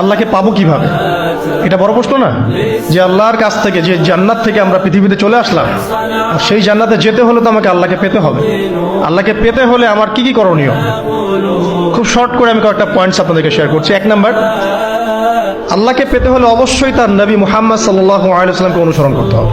আল্লাহকে পাবো কীভাবে? এটা বড় প্রশ্ন না? যে আল্লাহর কাছ থেকে, যে জান্নাত থেকে আমরা পৃথিবীতে চলে আসলাম, আর সেই জান্নাতে যেতে হলে তো আমাকে আল্লাহকে পেতে হবে। আল্লাহকে পেতে হলে আমার কি কি করণীয়? খুব শর্ট করে আমি কয়েকটা পয়েন্টস আপনাদেরকে শেয়ার করছি। এক নাম্বার আল্লাহকে পেতে হলে অবশ্যই তার নবী মুহাম্মদ সাল্লাহ আলাইসাল্লামকে অনুসরণ করতে হবে।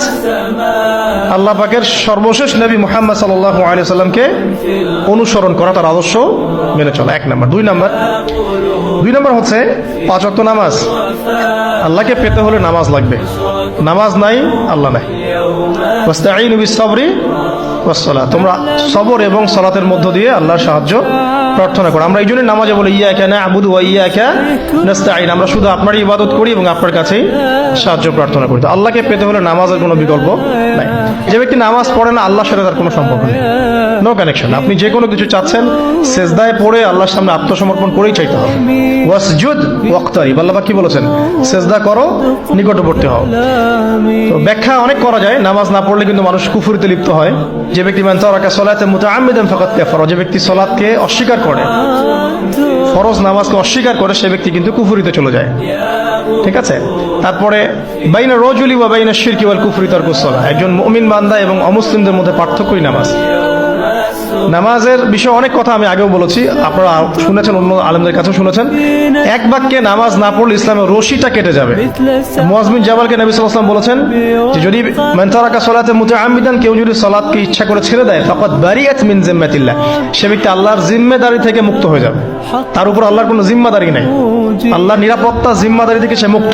আল্লাহ পাকের সর্বশেষ নবী মোহাম্মদ সাল্লাহ আলিয়া সাল্লামকে অনুসরণ করা তার আদর্শ মেনে চলা। এক নম্বর। দুই নাম্বার। দুই নম্বর হচ্ছে পাঁচ ওয়াক্ত নামাজ। আল্লাহকে পেতে হলে নামাজ লাগবে। নামাজ নাই, আল্লাহ নাই। ওয়াস-সালাহ। তোমরা সবর এবং সলাতের মধ্য দিয়ে আল্লাহর সাহায্য প্রার্থনা করো। আমরা এই জন্য নামাজে বলি ইয়া কেন আবুদু ওয়া ইয়া কেন আমরা শুধু আপনারই ইবাদত করি এবং আপনার কাছেই সাহায্য প্রার্থনা করি। আল্লাহকে পেতে হলে নামাজের কোনো বিকল্প নাই। যে ব্যক্তি নামাজ পড়ে না, আল্লাহর সাথে তার কোনো সম্পর্ক নেই। নো কানেকশন আপনি যে কোনো কিছু চাচ্ছেন, সেজদায় পড়ে আল্লাহর সামনে আত্মসমর্পণ করেই চাইতে হবে। ওয়াসজুদ ওয়াক্তারিব, আল্লাহ কি বলেছেন? সেজদা করো, নিকটবর্তী হও। তো ব্যাখ্যা অনেক করা যায়, নামাজ না পড়লে কিন্তু মানুষ কুফুরিতে লিপ্ত হয়। যে ব্যক্তি মান তারাকা সলাতে মুতাআম্মিদান ফাকাত কাফারা, যে ব্যক্তি সলাতকে অস্বীকার করে, ফরজ নামাজকে অস্বীকার করে, সে ব্যক্তি কিন্তু কুফুরিতে চলে যায়। ঠিক আছে? তারপরে, বাইনা রজুলি বা বাইনা শিরকি ওয়াল কুফরি তারকুস সালাহ। একজন মুমিন বান্দা এবং অমুসলিমদের মধ্যে পার্থক্যই নামাজ। নামাজের বিষয়ে অনেক কথা আমি আগেও বলেছি। আপনারা শুনেছেন, অন্য আলমদের কাছে শুনেছেন। এক বাক্যে নামাজ না পড়লে ইসলামের রশিটা কেটে যাবে। মজমিন জাবালকে নবী সাল্লাম বলেছেন যে, যদি মেন্তারাকা সলাতে মুতে আমিদান কেউ যদি সলাদকে ইচ্ছা করে ছেড়ে দেয় ফকত বারিয়াত মিন জিম্মাতিল্লাহ। সে ব্যক্তি আল্লাহর জিম্মেদারি থেকে মুক্ত হয়ে যাবে। তার উপর আল্লাহর কোনো জিম্মাদারি নাই। আল্লাহ নিরাপত্তা জিম্মাদারি থেকে সে মুক্ত।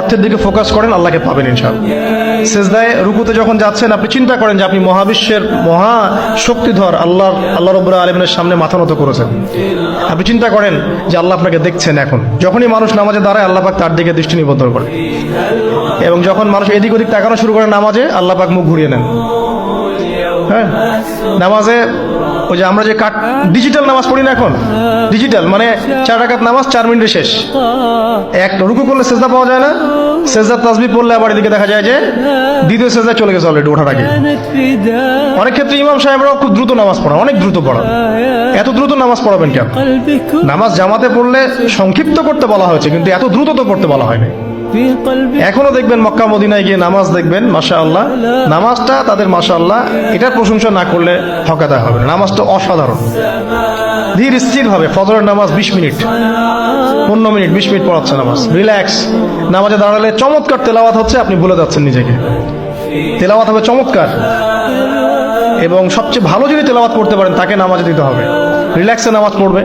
অর্থের দিকে ফোকাস করেন, আল্লাহকে পাবেন ইনশাআল্লাহ। সেজদায়, রুকুতে যখন যাচ্ছেন, আপনি চিন্তা করেন যে আপনি মহাবিশ্বের মহা শক্তিধর আল্লাহ আল্লাহ রব্বুল আলমিনের সামনে মাথা নত করেছেন। আপনি চিন্তা করেন যে আল্লাহ আপনাকে দেখছেন এখন। যখনই মানুষ নামাজে দাঁড়ায়, আল্লাহ পাক তার দিকে দৃষ্টি নিবদ্ধ করে। এবং যখন মানুষ এদিক ওদিক তাকানো শুরু করে নামাজে, আল্লাহ পাক মুখ ঘুরিয়ে নেন। হ্যাঁ? নামাজে ওই যে আমরা যে কাট ডিজিটাল নামাজ পড়ি না এখন? ডিজিটাল মানে চার রাকাত নামাজ, চার মিনিটে শেষ। এক, রুকু করলে সেজদা পাওয়া যায় না। সেজদা তাসবি পড়লে আবার এদিকে দেখা যায় যে দ্বিতীয় সেজদা চলে গেছে অলরেডি ওঠার আগে। অনেক ক্ষেত্রে ইমাম সাহেবরাও খুব দ্রুত নামাজ পড়ান, অনেক দ্রুত পড়ান। এত দ্রুত নামাজ পড়াবেন কেন? নামাজ জামাতে পড়লে সংক্ষিপ্ত করতে বলা হয়েছে, কিন্তু এত দ্রুত তো করতে বলা হয়নি। এখনও দেখবেন মক্কা মদিনায় গিয়ে নামাজ দেখবেন মাশা আল্লাহ নামাজটা তাদের মাশা আল্লাহ এটার প্রশংসা না করলে ঠকাতে হবে নামাজটা অসাধারণ। ধীর স্থির হবে। ফজরের নামাজ বিশ মিনিট। পনেরো মিনিট, বিশ মিনিট পড়াচ্ছে নামাজ। রিল্যাক্স। নামাজে দাঁড়ালে চমৎকার তেলাওয়াত হচ্ছে, আপনি ভুলে যাচ্ছেন নিজেকে। তেলাওয়াত হবে চমৎকার। এবং সবচেয়ে ভালো যদি তেলাওয়াত করতে পারেন, তাকে নামাজে দিতে হবে। রিল্যাক্সে নামাজ পড়বে।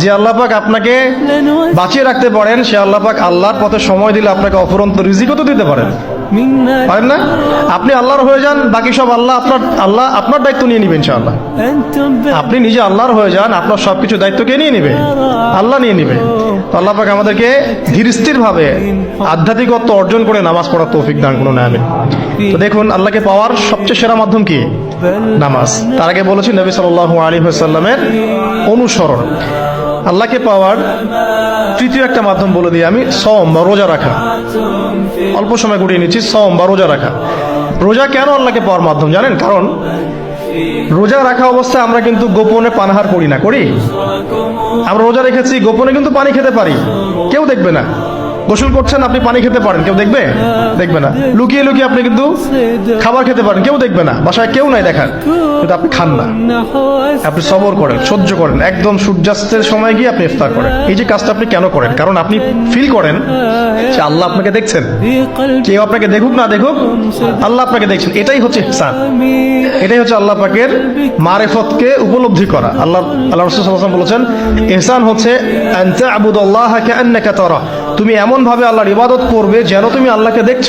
যে আল্লাহ পাক আপনাকে বাঁচিয়ে রাখতে পারেন, সে আল্লাহ পাক আল্লাহর পথে সময় দিলে আপনাকে অফুরন্ত রিজিকও তো দিতে পারেন। পারেন না? আপনি আল্লাহর হয়ে যান, বাকি সব আল্লাহ আপনার আল্লাহ আপনার দায়িত্ব নিয়ে নেবেন ইনশাআল্লাহ। আপনি নিজে আল্লাহর হয়ে যান, আপনার সবকিছু দায়িত্ব কে নিয়ে নেবে? আল্লাহ নিয়ে নেবে। আল্লাহ পাক আমাদেরকে ধীরস্থির ভাবে আধ্যাত্মিকত্ব অর্জন করে নামাজ পড়ার তৌফিক দান কোনো আমি তো দেখুন, আল্লাহকে পাওয়ার সবচেয়ে সেরা মাধ্যম কি? নামাজ। তার আগে বলেছি নবী সাল্লাল্লাহু আলাইহি ওয়াসাল্লামের অনুসরণ। আল্লাহকে পাওয়ার তৃতীয় একটা মাধ্যম বলে দিই আমি সম বা রোজা রাখা। অল্প সময় গুটিয়ে নিচ্ছি সম বা রোজা রাখা। রোজা কেন আল্লাহকে পাওয়ার মাধ্যম জানেন? কারণ রোজা রাখা অবস্থায় আমরা কিন্তু গোপনে পানাহার করি না, করি? আমরা রোজা রেখেছি, গোপনে কিন্তু পানি খেতে পারি। কেউ দেখবে না। গোসল করছেন, আপনি পানি খেতে পারেন, কেউ দেখবে? দেখবে না। লুকিয়ে লুকিয়ে আপনি কিন্তু খাবার খেতে পারেন, কেউ দেখবে না। বাসায় কেউ নাই দেখার। কিন্তু আপনি খান না। আপনি সবর করেন, সহ্য করেন। একদম সূর্যাস্তের সময় গিয়ে আপনি ইফতার করেন। এই যে কাজটা আপনি কেন করেন? কারণ আপনি ফিল করেন যে আল্লাহ আপনাকে দেখছেন। কেউ আপনাকে দেখুক, না দেখুক, আল্লাহ আপনাকে দেখছেন। এটাই হচ্ছে ইহসান। এটাই হচ্ছে আল্লাহ পাকের মারেফতকে উপলব্ধি করা। আল্লাহ আল্লাহ রসুল বলেছেন, ইহসান হচ্ছে আন্তা আবুদ আল্লাহ কে আন্নাকা তারা। তুমি এমন ভাবে আল্লাহর ইবাদত করবে যেন তুমি আল্লাহকে দেখছ।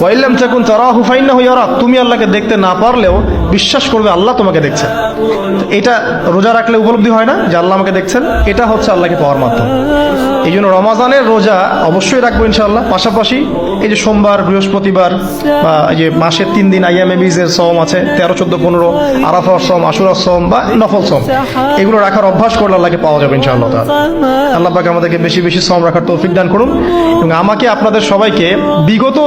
ওয়াইলাম চাকুন তারা হুফাইন্না হইয়ারা তুমি আল্লাহকে দেখতে না পারলেও বিশ্বাস করবে আল্লাহ তোমাকে দেখছে এটা রোজা রাখলে উপলব্ধি হয় না যে আল্লাহ আমাকে দেখছেন? এটা হচ্ছে আল্লাহকে পাওয়ার মাধ্যম। এই জন্য রমাজানের রোজা অবশ্যই রাখব ইনশাআল্লাহ। পাশাপাশি এই যে সোমবার, বৃহস্পতিবার, বা এই যে মাসের তিন দিন আইএমএ বিজের শ্রম আছে, তেরো, চোদ্দ, পনেরো আরাফা শ্রম আশুরা শ্রম বা নফল শ্রম এগুলো রাখার অভ্যাস করলে আল্লাহকে পাওয়া যাবে ইনশাআল্লাহ তাহলে আল্লাহ পাকে আমাদেরকে বেশি বেশি শ্রম রাখার তো তৌফিক দান করুন এবং আমাকে আপনাদের সবাইকে বিগত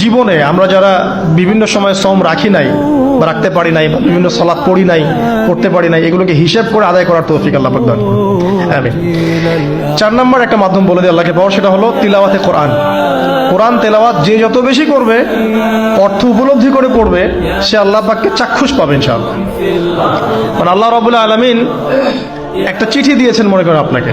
জীবনে আমরা যারা বিভিন্ন সময় শ্রম রাখি নাই বা রাখতে পারি নাই বা বিভিন্ন সলাৎ পড়ি নাই, পড়তে পারি নাই, এগুলোকে হিসেব করে আদায় করার তৌফিক আল্লাহ দান আমিন। চার নম্বর একটা মাধ্যম বলে দিই আল্লাহকে পাওয়ার, সেটা হলো তিলাওয়াতে কোরআন। কোরআন তেলাওয়াত যে যত বেশি করবে, অর্থ উপলব্ধি করে পড়বে, সে আল্লাহ পাককে চাক্ষুষ পাবে ইনশাআল্লাহ। কারণ আল্লাহ রবুল্লাহ আলমিন একটা চিঠি দিয়েছেন মনে করেন আপনাকে।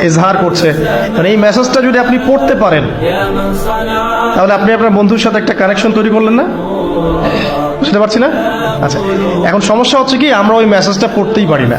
এজহার করছে। মানে এই মেসেজটা যদি আপনি পড়তে পারেন, তাহলে আপনি আপনার বন্ধুর সাথে একটা কানেকশন তৈরি করলেন না? বুঝতে পারছি না? আচ্ছা এখন সমস্যা হচ্ছে কি, আমরা ওই মেসেজটা পড়তেই পারি না।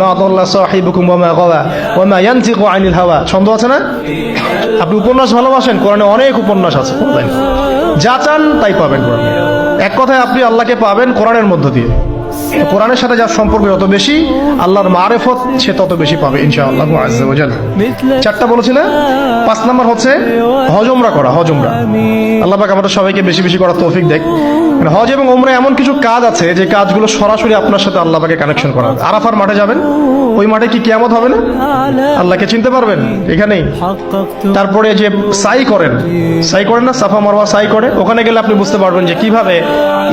মা হাওয়া। ছন্দ আছে না? আপনি উপন্যাস ভালোবাসেন, কোরআনে অনেক উপন্যাস আছে যা চান তাই পাবেন এক কথায় আপনি আল্লাহকে পাবেন কোরআনের মধ্য দিয়ে। কোরআনের সাথে যার সম্পর্ক যত বেশি আল্লাহর মারেফত সে তত বেশি পাবে ইনশাআল্লাহ চারটা বলেছিল পাঁচ নম্বর হচ্ছে হজমরা করা হজমরা। আল্লাহ পাক আমাদের সবাইকে বেশি বেশি করা তৌফিক দেখ। মানে হজ এবং ওমরা এমন কিছু কাজ আছে যে কাজগুলো সরাসরি আপনার সাথে আল্লাহ পাকে কানেকশন করা। আরাফার মাঠে যাবেন ওই মাঠে কি কেয়ামত হবে না? আল্লাহকে চিনতে পারবেন এখানেই। তারপরে যে সাই করেন সাই করেন না সাফা মারওয়া সাই করে ওখানে গেলে আপনি বুঝতে পারবেন যে কীভাবে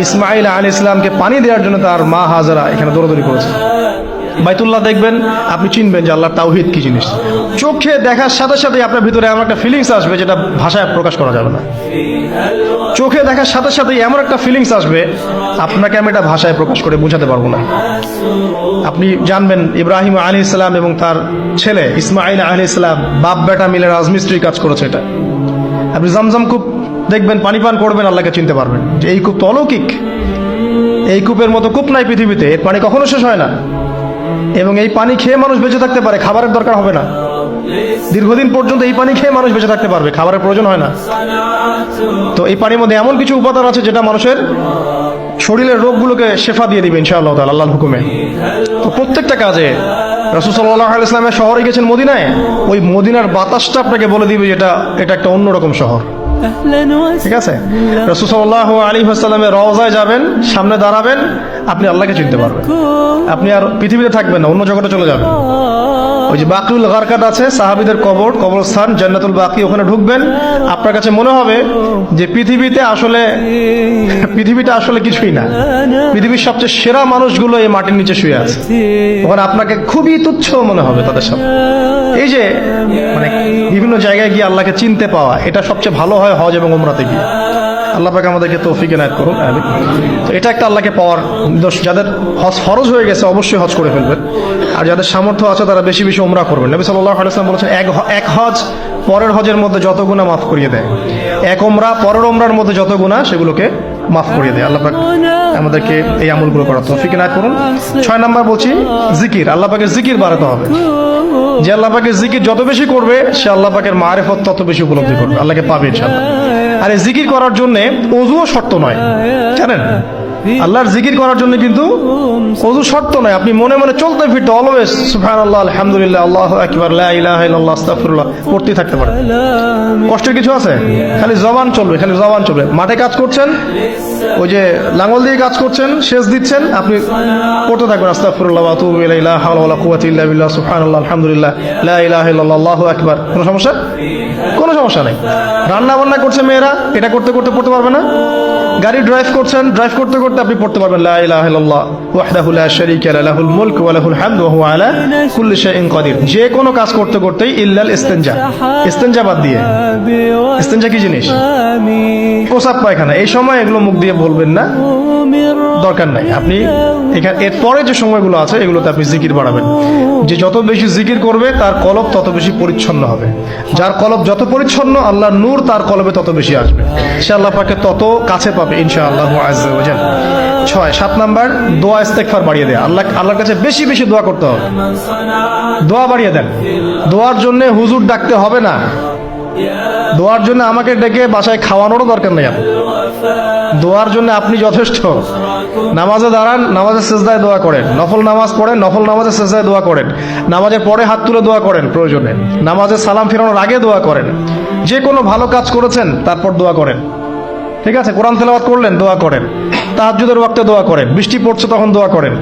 ইসমাইল আল ইসলামকে পানি দেওয়ার জন্য তার মা হাজারা এখানে দৌড়দৌড়ি করেছে। বাইতুল্লাহ দেখবেন, আপনি চিনবেন যে আল্লাহ তাওহিদ কি জিনিস। চোখে দেখার সাথে সাথে আপনার ভিতরে এমন একটা ফিলিংস আসবে যেটা ভাষায় প্রকাশ করা যাবে না। চোখে দেখার সাথে সাথে এমন একটা ফিলিংস আসবে, আপনাকে আমি এটা ভাষায় প্রকাশ করে বোঝাতে পারব না। আপনি জানবেন, ইব্রাহিম আলী ইসলাম এবং তার ছেলে ইসমাইল আলী ইসলাম বাপ বেটা মিলে রাজমিস্ত্রি কাজ করেছে এটা। আপনি জামজাম কূপ দেখবেন, পানি পান করবেন, আল্লাহকে চিনতে পারবেন যে এই কূপ তো অলৌকিক। এই কূপের মতো কূপ নাই পৃথিবীতে, এর পানি কখনো শেষ হয় না। এবং এই পানি খেয়ে মানুষ বেঁচে থাকতে পারে, খাবারের দরকার হবে না। দীর্ঘদিন পর্যন্ত এই পানি খেয়ে মানুষ বেঁচে থাকতে পারবে, খাবারের প্রয়োজন হয় না। তো এই পানির মধ্যে এমন কিছু উপাদান আছে যেটা মানুষের শরীরের রোগগুলোকে শেফা দিয়ে দিবে, ইনশাআল্লাহ তাল আল্লাহর হুকুমে। তো প্রত্যেকটা কাজে রাসুল সাল্লাহ ইসলামের শহরে গেছেন মদিনায়, ওই মদিনার বাতাসটা আপনাকে বলে দিবে যেটা, এটা একটা অন্যরকম শহর। ঠিক আছে? রসুসল্লাহ আলী হাসালামের রওজায় যাবেন, সামনে দাঁড়াবেন, আপনি আল্লাহকে চিনতে পারবেন। আপনি আর পৃথিবীতে থাকবেন না, অন্য জগতে চলে যাবেন। ওই যে বাকরুল গারকাত আছে, সাহাবিদের কবর, কবরস্থান, জান্নাতুল বাকি, ওখানে ঢুকবেন। আপনার কাছে মনে হবে যে পৃথিবীতে আসলে, পৃথিবীটা আসলে কিছুই না। পৃথিবীর সবচেয়ে সেরা মানুষগুলো এই মাটির নিচে শুয়ে আছে। ওখানে আপনাকে খুবই তুচ্ছ মনে হবে তাদের সাথে এই যে মানে বিভিন্ন জায়গায় গিয়ে আল্লাহকে চিনতে পাওয়া, এটা সবচেয়ে ভালো হয় হজ এবং উমরাতে গিয়ে। আল্লাহ পাকে আমাদেরকে তৌফিক এনায়ত করুন। তো এটা একটা আল্লাহকে পাওয়ার দোষ যাদের হজ ফরজ হয়ে গেছে, অবশ্যই হজ করে ফেলবেন। আর যাদের সামর্থ্য আছে, তারা বেশি বেশি ওমরা করবেন। নবী সাল্লাহ আলাইসলাম বলেছেন, এক এক হজ পরের হজের মধ্যে যত গুণা মাফ করিয়ে দেয়। এক ওমরা পরের ওমরার মধ্যে যত গুণা সেগুলোকে মাফ করিয়ে দেয়। আল্লাহ আমাদেরকে এই আমলগুলো করার তৌফিক না করুন। ছয় নাম্বার বলছি, জিকির। আল্লাহ পাকের জিকির বাড়াতে হবে। যে আল্লাহ পাকের জিকির যত বেশি করবে, সে আল্লাহ পাকের মারেফত তত বেশি উপলব্ধি করবে। আল্লাহকে পাবে ইনশাল্লাহ আর এই জিকির করার জন্যে অজুও শর্ত নয়। জানেন? আল্লাহর জিকির করার জন্য কিন্তু অজু শর্ত নয় আপনি মনে মনে চলতে ফিরতে অলওয়েজ আলহামদুলিল্লাহ, আল্লাহু আকবার, লা ইলাহা ইল্লাল্লাহ, আস্তাগফিরুল্লাহ, পড়তেই থাকতে পারে কষ্টের কিছু আছে? খালি জবান চলবে, খালি জবান চলবে। মাঠে কাজ করছেন, ওই যে লাঙ্গল দিয়ে কাজ করছেন শেষ দিচ্ছেন, আপনি পড়তে থাকবেন, আস্তাগফিরুল্লাহ, ওয়া আতুবু ইলাইহি, লা হাওলা কুওয়াতা ইল্লা বিল্লাহ, সুবহানাল্লাহ, আলহামদুলিল্লাহ ইলাহা আল্লাহু কোনো সমস্যা? কোনো সমস্যা নেই। রান্না বান্না করছে মেয়েরা, এটা করতে করতে পড়তে পারবে না? গাড়ি ড্রাইভ করছেন ড্রাইভ করতে করতে আপনি পড়তে পারবেন, লা ইলাহা ইল্লাল্লাহ, ওয়াহদাহু লা শারীকা লাহুল ওয়া লাহুল হামদু ওয়া হুয়া আলা কুল্লি শাইইন কাদির যে কোনো কাজ করতে করতেই ইল্লাল বাদ দিয়ে। কি জিনিস? পায়খানা। এই সময় এগুলো মুখ দিয়ে বলবেন না, দরকার নাই। আপনি এখানে এরপরে যে সময়গুলো আছে, এগুলোতে আপনি জিকির বাড়াবেন। যে যত বেশি জিকির করবে, তার কলব তত বেশি পরিচ্ছন্ন হবে। যার কলব যত পরিচ্ছন্ন আল্লাহ নূর তার কলবে তত বেশি আসবে। সে আল্লাহ পাকে তত কাছে পাবে ইনশা আল্লাহ ছয়, সাত নাম্বার, দোয়া ইস্তেকফার বাড়িয়ে দেয়। আল্লাহ, আল্লাহর কাছে বেশি বেশি দোয়া করতে হবে। দোয়া বাড়িয়ে দেন। দোয়ার জন্য হুজুর ডাকতে হবে না। দোয়ার জন্য আমাকে ডেকে বাসায় খাওয়ানোরও দরকার নেই আপনার। দোয়ার জন্য আপনি যথেষ্ট। নামাজে দাঁড়ান, নামাজের শেষদায় দোয়া করেন। নফল নামাজ পড়েন, নফল নামাজের শেষদায় দোয়া করেন। নামাজের পরে হাত তুলে দোয়া করেন প্রয়োজনে। নামাজে সালাম ফেরানোর আগে দোয়া করেন। যে কোনো ভালো কাজ করেছেন, তারপর দোয়া করেন। ঠিক আছে, কোরআন তেলাওয়াত করলেন, দোয়া করেন। তাহাজ্জুদের ওয়াক্তে দোয়া করেন, বৃষ্টি পড়ছে তখন দোয়া করেন।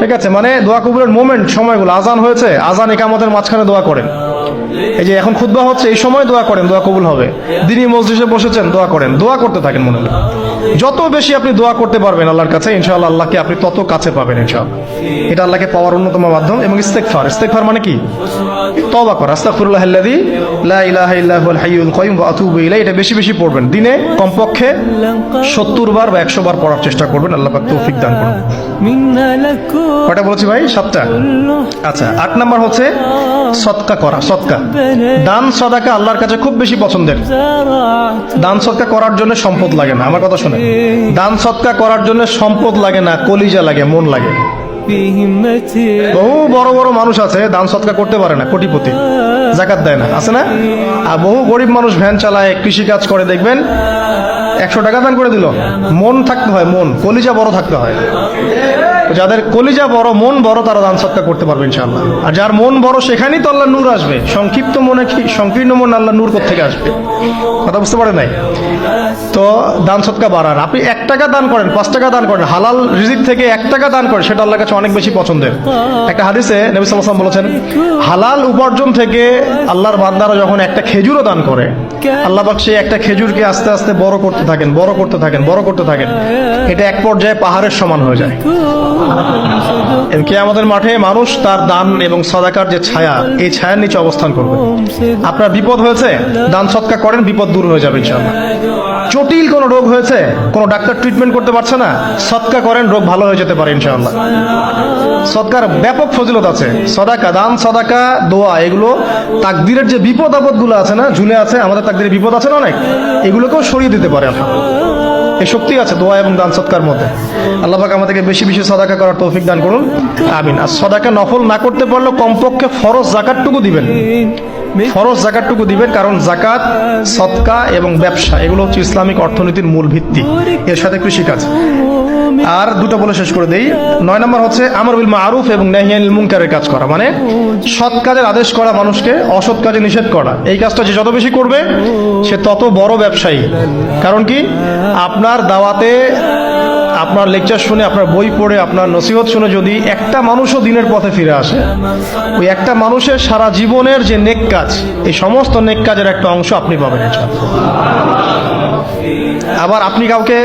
ঠিক আছে মানে দোয়া কবুলের মোমেন্ট সময়গুলো, আজান হয়েছে, আজান একামতের মাঝখানে দোয়া করেন। এই যে এখন খুতবা হচ্ছে, এই সময় দোয়া করেন, দোয়া কবুল হবে। দিনই মসজিদে বসেছেন, দোয়া করেন, দোয়া করতে থাকেন মনে হয়। যত বেশি আপনি দোয়া করতে পারবেন আল্লাহর কাছে, ইনশাআল্লাহ আল্লাহকে আপনি তত কাছে পাবেন, ইনশাআল্লাহ। এটা আল্লাহকে পাওয়ার অন্যতম মাধ্যম এবং ইস্তেকফার ইস্তেকফার মানে কি? তবা করা। আস্তাকুল্লাহ আল্লাদি ইলাই এটা বেশি বেশি পড়বেন। দিনে কমপক্ষে সত্তর বার বা একশো বার পড়ার চেষ্টা করবেন। আল্লাহ পাক তৌফিক দান করুন। বলেছি ভাই? সাতটা। আচ্ছা আট নাম্বার হচ্ছে সৎকা করা, সৎকা। দান, সদাকা আল্লাহর কাছে খুব বেশি পছন্দের। দান, সৎকা করার জন্য সম্পদ লাগে না। আমার কথা শুনে দান, সৎকা করার জন্য সম্পদ লাগে না, কলিজা লাগে, মন লাগে। বহু বড় বড় মানুষ আছে, দান সৎকা করতে পারে না, কোটিপতি। জাকাত দেয় না, আছে না? আর বহু গরিব মানুষ ভ্যান চালায় কৃষি কাজ করে, দেখবেন, একশো টাকা দান করে দিল। মন থাকতে হয়, মন, কলিজা বড় থাকতে হয়। যাদের কলিজা বড়, মন বড়, তারা দান সৎকা করতে পারবে, ইনশাআল্লাহ। আর যার মন বড়, সেখানেই তো আল্লাহ নূর আসবে। সংক্ষিপ্ত মনে সংকীর্ণ মন আল্লাহ নূর থেকে আসবে? কথা বুঝতে পারে নাই? তো দান সৎকা বাড়ান আপনি এক টাকা দান করেন, পাঁচ টাকা দান করেন, হালাল রিজিক থেকে এক টাকা দান করেন, সেটা আল্লাহর কাছে অনেক বেশি পছন্দের। একটা হাদিসে নবী আলাইহি বলেছেন, হালাল উপার্জন থেকে আল্লাহর বান্দারা যখন একটা খেজুরও দান করে, আল্লাহ পাক সেই একটা খেজুরকে আস্তে আস্তে বড় করতে থাকেন, বড় করতে থাকেন, বড় করতে থাকেন। এটা এক পর্যায়ে পাহাড়ের সমান হয়ে যায়। কে আমাদের মাঠে মানুষ তার দান এবং সদাকার যে ছায়া, এই ছায়ার নিচে অবস্থান করবে। আপনার বিপদ হয়েছে? দান সৎকা করেন, বিপদ দূর হয়ে যাবে ইনশাআল্লাহ। জটিল কোনো রোগ হয়েছে? কোনো ডাক্তার ট্রিটমেন্ট করতে পারছে না? সৎকা করেন, রোগ ভালো হয়ে যেতে পারে, ইনশাআল্লাহ। সৎকার ব্যাপক ফজিলত আছে। সদাকা, দান, সদাকা, দোয়া, এগুলো তাকদিরের যে বিপদ আপদগুলো আছে না, ঝুলে আছে, আমাদের তাকদিরের বিপদ আছে না অনেক? এগুলোকেও সরিয়ে দিতে পারে এই শক্তি আছে দোয়া এবং দান, সৎকার মধ্যে। আল্লাহ পাক আমাদেরকে বেশি বেশি সদাকা করার তৌফিক দান করুন। আমিন। আর সদাকা নফল না করতে পারলেও কমপক্ষে ফরজ জাকাতটুকু দিবেন। ফরজ জাকাতটুকু দিবেন কারণ জাকাত সৎকা এবং ব্যবসা, এগুলো হচ্ছে ইসলামিক অর্থনীতির মূল ভিত্তি। এর সাথে কৃষিকাজ আর দুটো বলে শেষ করে দেই। নয় নম্বর হচ্ছে আমর বিল মারুফ এবং নাহিয়ানিল মুনকারের কাজ করা। মানে সৎ কাজের আদেশ করা মানুষকে, অসৎ কাজে নিষেধ করা। এই কাজটা যে যত বেশি করবে, সে তত বড় ব্যবসায়ী। কারণ কি? আপনার দাওয়াতে আপনার লেকচার শুনে, আপনার বই পড়ে, আপনার নসিহত শুনে যদি একটা মানুষও দিনের পথে ফিরে আসে, ওই একটা মানুষের সারা জীবনের যে নেক কাজ, এই সমস্ত নেক কাজের একটা অংশ আপনি পাবেন। আবার আপনি কাউকে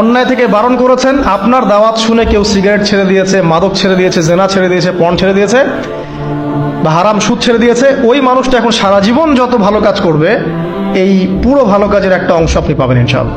অন্যায় থেকে বারণ করেছেন, আপনার দাওয়াত শুনে কেউ সিগারেট ছেড়ে দিয়েছে, মাদক ছেড়ে দিয়েছে, জেনা ছেড়ে দিয়েছে, পণ ছেড়ে দিয়েছে, বা হারাম সুদ ছেড়ে দিয়েছে, ওই মানুষটা এখন সারা জীবন যত ভালো কাজ করবে, এই পুরো ভালো কাজের একটা অংশ আপনি পাবেন ইনশাআল্লাহ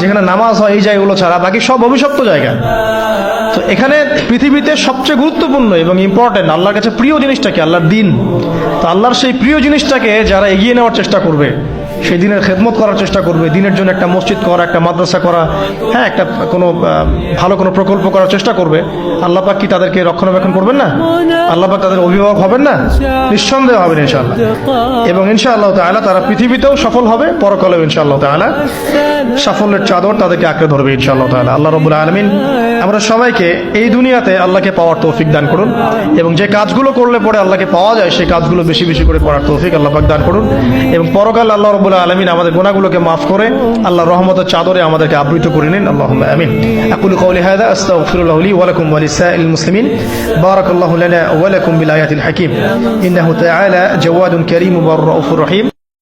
যেখানে নামাজ হয় এই জায়গাগুলো ছাড়া, বাকি সব অভিশপ্ত জায়গা। তো এখানে পৃথিবীতে সবচেয়ে গুরুত্বপূর্ণ এবং ইম্পর্টেন্ট আল্লাহর কাছে প্রিয় জিনিসটাকে আল্লাহর দিন। তো আল্লাহর সেই প্রিয় জিনিসটাকে যারা এগিয়ে নেওয়ার চেষ্টা করবে সেই দিনের খেদমত করার চেষ্টা করবে, দিনের জন্য একটা মসজিদ করা, একটা মাদ্রাসা করা হ্যাঁ একটা কোনো ভালো কোনো প্রকল্প করার চেষ্টা করবে। আল্লাহ পাক কি তাদেরকে রক্ষণাবেক্ষণ করবেন না? আল্লাহ পাক তাদের অভিভাবক হবেন না? নিঃসন্দেহ হবেন ইনশাআল্লাহ। এবং ইনশাআল্লাহ তাআলা তারা পৃথিবীতেও সফল হবে, পরকালেও ইনশাআল্লাহ তাআলা সাফল্যের চাদর তাদেরকে আঁকড়ে ধরবে ইনশাআল্লাহ তাআলা। আল্লাহ রবুল আলমিন আমরা সবাইকে এই দুনিয়াতে আল্লাহকে পাওয়ার তৌফিক দান করুন এবং যে কাজগুলো করলে পরে আল্লাহকে পাওয়া যায়, সেই কাজগুলো বেশি বেশি করে করার তৌফিক আল্লাহ পাক দান করুন। এবং পরকাল আল্লাহ রবুল আলমিন আমাদের গুণাগুলোকে মাফ করে আল্লাহ রহমতের চাদরে আমাদেরকে আবৃত করে নিন। আল্লাহ আমিন। আকুল কৌলি হায়দা আস্তাগফিরুল্লাহ লি ওয়া লাকুম ওয়া লিসাইল মুসলিমিন। বারাকাল্লাহু লানা ওয়া লাকুম বিল আয়াতিল হাকিম। রহিম।